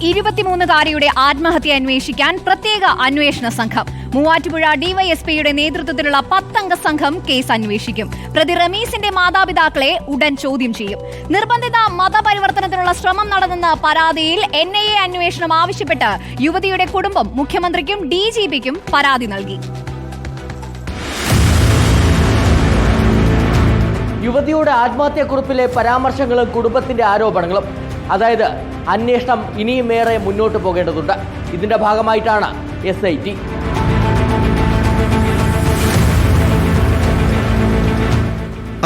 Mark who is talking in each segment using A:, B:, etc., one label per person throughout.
A: ഇരുപത്തിമൂന്നുകാരിയുടെ ആത്മഹത്യ അന്വേഷിക്കാൻ പ്രത്യേക അന്വേഷണ സംഘം. മൂവാറ്റുപുഴ ഡിവൈഎസ്പിയുടെ നേതൃത്വത്തിലുള്ള പത്തംഗ സംഘം കേസ് അന്വേഷിക്കും. പ്രതി റമീസിന്റെ മാതാപിതാക്കളെ ഉടൻ ചോദ്യം ചെയ്യും. നിർബന്ധിത മതപരിവർത്തനത്തിനുള്ള ശ്രമം നടന്നെന്ന പരാതിയിൽ എൻ ഐ എ അന്വേഷണം ആവശ്യപ്പെട്ട് യുവതിയുടെ കുടുംബം മുഖ്യമന്ത്രിക്കും ഡി ജി പരാതി നൽകി.
B: യുവതിയുടെ ആത്മഹത്യാക്കുറിപ്പിലെ പരാമർശങ്ങളും കുടുംബത്തിന്റെ ആരോപണങ്ങളും. അതായത് അന്വേഷണം ഇനിയും ഏറെ മുന്നോട്ട് പോകേണ്ടതുണ്ട്. ഇതിന്റെ ഭാഗമായിട്ടാണ് എസ് ഐ ടി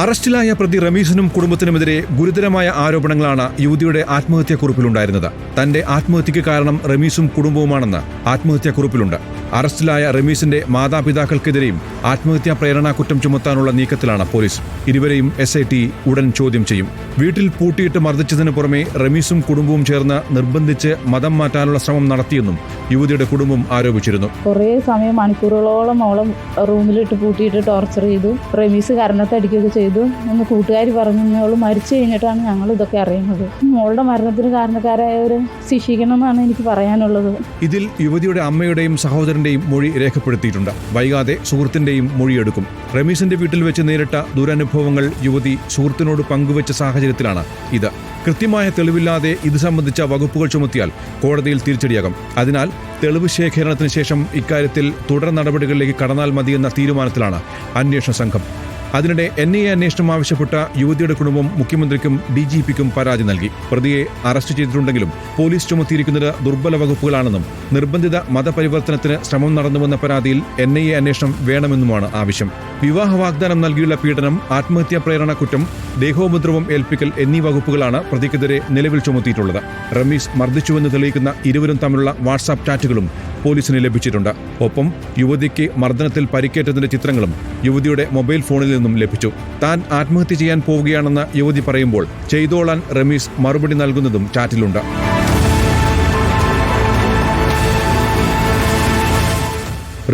C: അറസ്റ്റിലായ പ്രതി റമീസിനും കുടുംബത്തിനുമെതിരെ ഗുരുതരമായ ആരോപണങ്ങളാണ് യുവതിയുടെ ആത്മഹത്യാക്കുറിപ്പിലുണ്ടായിരുന്നത്. തന്റെ ആത്മഹത്യക്ക് കാരണം റമീസും കുടുംബവുമാണെന്ന് ആത്മഹത്യാക്കുറിപ്പിലുണ്ട്. അറസ്റ്റിലായ റമീസിന്റെ മാതാപിതാക്കൾക്കെതിരെയും ആത്മഹത്യാ പ്രേരണാ കുറ്റം ചുമത്താനുള്ള നീക്കത്തിലാണ് പോലീസ്. ഇരുവരെയും എസ് ഐ ടി ഉടൻ ചോദ്യം ചെയ്യും. വീട്ടിൽ പൂട്ടിയിട്ട് മർദ്ദിച്ചതിന് പുറമെ റമീസും കുടുംബവും ചേർന്ന് നിർബന്ധിച്ച് മതം മാറ്റാനുള്ള ശ്രമം നടത്തിയെന്നും യുവതിയുടെ കുടുംബം ആരോപിച്ചിരുന്നു.
D: കുറേ സമയം മണിക്കൂറുകളോളം ഓളം റൂമിലിട്ട് പൂട്ടിയിട്ട് ടോർച്ചർ ചെയ്തു. റമീസ് കരണത്തടിക്കുകയൊക്കെ ചെയ്തു. എന്ന് കൂട്ടുകാർ പറഞ്ഞു അവൾ മരിച്ചു കഴിഞ്ഞിട്ടാണ് ഞങ്ങൾ ഇതൊക്കെ അറിയുന്നത്. മോളുടെ മരണത്തിന് കാരണക്കാരായവരെ ശിക്ഷിക്കണമെന്നാണ് എനിക്ക് പറയാനുള്ളത്.
C: ഇതിൽ യുവതിയുടെ അമ്മയുടെയും സഹോദരന്റെയും മൊഴി രേഖപ്പെടുത്തിയിട്ടുണ്ട്. വൈകാതെ സുഹൃത്തിന്റെയും മൊഴിയെടുക്കും. റമീസിന്റെ വീട്ടിൽ വെച്ച് നേരിട്ട ദുരനുഭവങ്ങൾ യുവതി സുഹൃത്തിനോട് പങ്കുവച്ച സാഹചര്യത്തിലാണ് ഇത്. കൃത്യമായ തെളിവില്ലാതെ ഇത് സംബന്ധിച്ച വകുപ്പുകൾ ചുമത്തിയാൽ കോടതിയിൽ തിരിച്ചടിയാകും. അതിനാൽ തെളിവ് ശേഖരണത്തിന് ശേഷം ഇക്കാര്യത്തിൽ തുടർ നടപടികളിലേക്ക് കടന്നാൽ മതിയെന്ന തീരുമാനത്തിലാണ് അന്വേഷണ സംഘം. അതിനിടെ എൻ ഐ എ അന്വേഷണം ആവശ്യപ്പെട്ട യുവതിയുടെ കുടുംബം മുഖ്യമന്ത്രിക്കും ഡി ജി പിക്കും പരാതി നൽകി. പ്രതിയെ അറസ്റ്റ് ചെയ്തിട്ടുണ്ടെങ്കിലും പോലീസ് ചുമത്തിയിരിക്കുന്നത് ദുർബല വകുപ്പുകളാണെന്നും നിർബന്ധിത മതപരിവർത്തനത്തിന് ശ്രമം നടന്നുവെന്ന പരാതിയിൽ എൻ ഐ എ അന്വേഷണം വേണമെന്നുമാണ് ആവശ്യം. വിവാഹ വാഗ്ദാനം നൽകിയുള്ള പീഡനം ആത്മഹത്യാ പ്രേരണ കുറ്റം ദേഹോപദ്രവം ഏൽപ്പിക്കൽ എന്നീ വകുപ്പുകളാണ് പ്രതിക്കെതിരെ നിലവിൽ ചുമത്തിയിട്ടുള്ളത്. റമീസ് മർദ്ദിച്ചുവെന്ന് തെളിയിക്കുന്ന ഇരുവരും തമ്മിലുള്ള വാട്സാപ്പ് ചാറ്റുകളും പോലീസിന് ലഭിച്ചിട്ടുണ്ട്. ഒപ്പം യുവതിക്ക് മർദ്ദനത്തിൽ പരിക്കേറ്റതിന്റെ ചിത്രങ്ങളും യുവതിയുടെ മൊബൈൽ ഫോണിൽ നിന്നും ലഭിച്ചു. താൻ ആത്മഹത്യ ചെയ്യാൻ പോവുകയാണെന്ന് യുവതി പറയുമ്പോൾ ചെയ്തോളാൻ റമീസ് മറുപടി നൽകുന്നതും ചാറ്റിലുണ്ട്.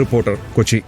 C: റിപ്പോർട്ടർ കൊച്ചി.